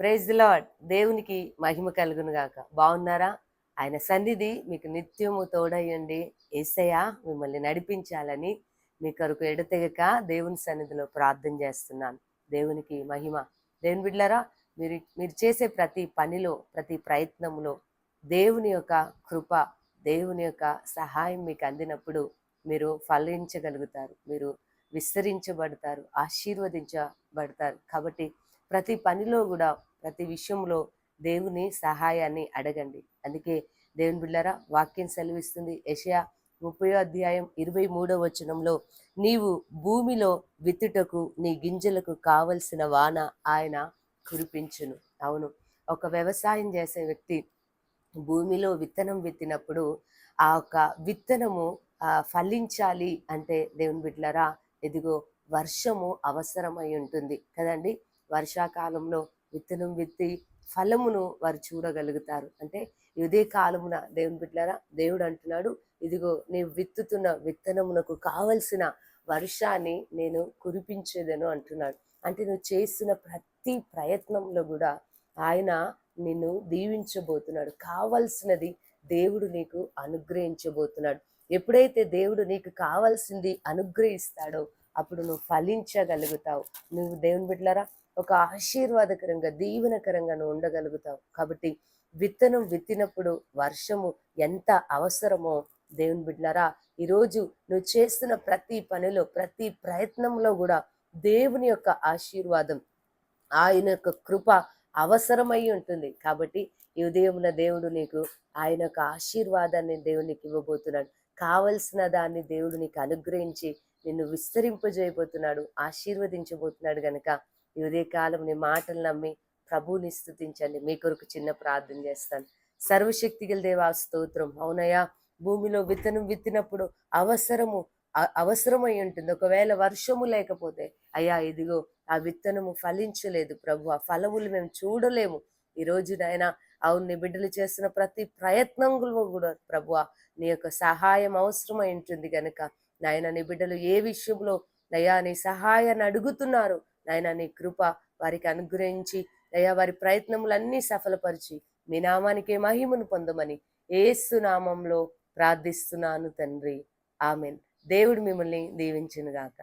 Praise lord దేవునికి మహిమ కలుగునుగాక. బాగున్నారా? ఆయన సన్నిధి మీకు నిత్యము తోడయ్యండి ఏసయ్య మిమ్మల్ని నడిపించాలని మీ కొరకు ఎడతెగక దేవుని సన్నిధిలో ప్రార్థన చేస్తున్నాను. దేవునికి మహిమ. దేవుని బిడ్లరా మీరు మీరు చేసే ప్రతి పనిలో ప్రతి ప్రయత్నంలో దేవుని యొక్క కృప దేవుని యొక్క సహాయం మీకు అందినప్పుడు మీరు ఫలించగలుగుతారు. మీరు విస్తరించబడతారు ఆశీర్వదించబడతారు. కాబట్టి ప్రతి పనిలో కూడా ప్రతి విషయంలో దేవుని సహాయాన్ని అడగండి. అందుకే దేవుని బిళ్ళరా వాక్యం సెలవిస్తుంది. యషయా ముప్పై అధ్యాయం ఇరవై మూడవ వచనంలో నీవు భూమిలో విత్తుటకు నీ గింజలకు కావలసిన వాన ఆయన కురిపించును. అవును ఒక వ్యవసాయం చేసే వ్యక్తి భూమిలో విత్తనం విత్తినప్పుడు ఆ యొక్క విత్తనము ఫలించాలి అంటే దేవుని బిడ్లరా ఇదిగో వర్షము అవసరమై ఉంటుంది కదండి. వర్షాకాలంలో విత్తనం విత్తి ఫలమును వారు చూడగలుగుతారు. అంటే ఇదే కాలమున దేవుని బిడ్డారా దేవుడు అంటున్నాడు ఇదిగో నీవు విత్తుతున్న విత్తనమునకు కావలసిన వర్షాన్ని నేను కురిపించేదను అంటున్నాడు. అంటే నువ్వు చేస్తున్న ప్రతి ప్రయత్నంలో కూడా ఆయన నిన్ను దీవించబోతున్నాడు. కావలసినది దేవుడు నీకు అనుగ్రహించబోతున్నాడు. ఎప్పుడైతే దేవుడు నీకు కావాల్సింది అనుగ్రహిస్తాడో అప్పుడు నువ్వు ఫలించగలుగుతావు. నువ్వు దేవుని బిడ్డలారా ఒక ఆశీర్వాదకరంగా దీవెనకరంగా నువ్వు ఉండగలుగుతావు. కాబట్టి విత్తనం విత్తినప్పుడు వర్షము ఎంత అవసరమో దేవుని బిడ్డారా ఈరోజు నువ్వు చేస్తున్న ప్రతి పనిలో ప్రతి ప్రయత్నంలో కూడా దేవుని యొక్క ఆశీర్వాదం ఆయన యొక్క కృప అవసరమై ఉంటుంది. కాబట్టి ఈ ఉదయమున దేవుడు నీకు ఆయన యొక్క ఆశీర్వాదాన్ని దేవునికి ఇవ్వబోతున్నాడు. కావలసిన దాన్ని దేవుడు నీకు అనుగ్రహించి నిన్ను విస్తరింపజేయబోతున్నాడు ఆశీర్వదించబోతున్నాడు గనక ఈ ఉదయకాలం నీ మాటలు నమ్మి ప్రభువుని స్థుతించండి మీ కొరకు చిన్న ప్రార్థన చేస్తాను. సర్వశక్తి గల దేవా స్తోత్రం. అవునయ్యా భూమిలో విత్తనం విత్తినప్పుడు అవసరము అ- అవసరమై ఉంటుంది. ఒకవేళ వర్షము లేకపోతే అయ్యా ఇదిగో ఆ విత్తనము ఫలించలేదు ప్రభు. ఆ ఫలములు మేము చూడలేము. ఈ రోజు నాయన అవును నీ బిడ్డలు చేస్తున్న ప్రతి ప్రయత్నంలో కూడా ప్రభు నీ యొక్క సహాయం అవసరమై ఉంటుంది కనుక నాయన నీ బిడ్డలు ఏ విషయంలో నయా నీ సహాయాన్ని అడుగుతున్నారు నాయన నీ కృప వారికి అనుగ్రహించి అయ్యా వారి ప్రయత్నములన్నీ సఫలపరిచి మీ నామానికి మహిమను పొందమని ఏసునామంలో ప్రార్థిస్తున్నాను తండ్రి. ఆమెన్. దేవుడు మిమ్మల్ని దీవించును గాక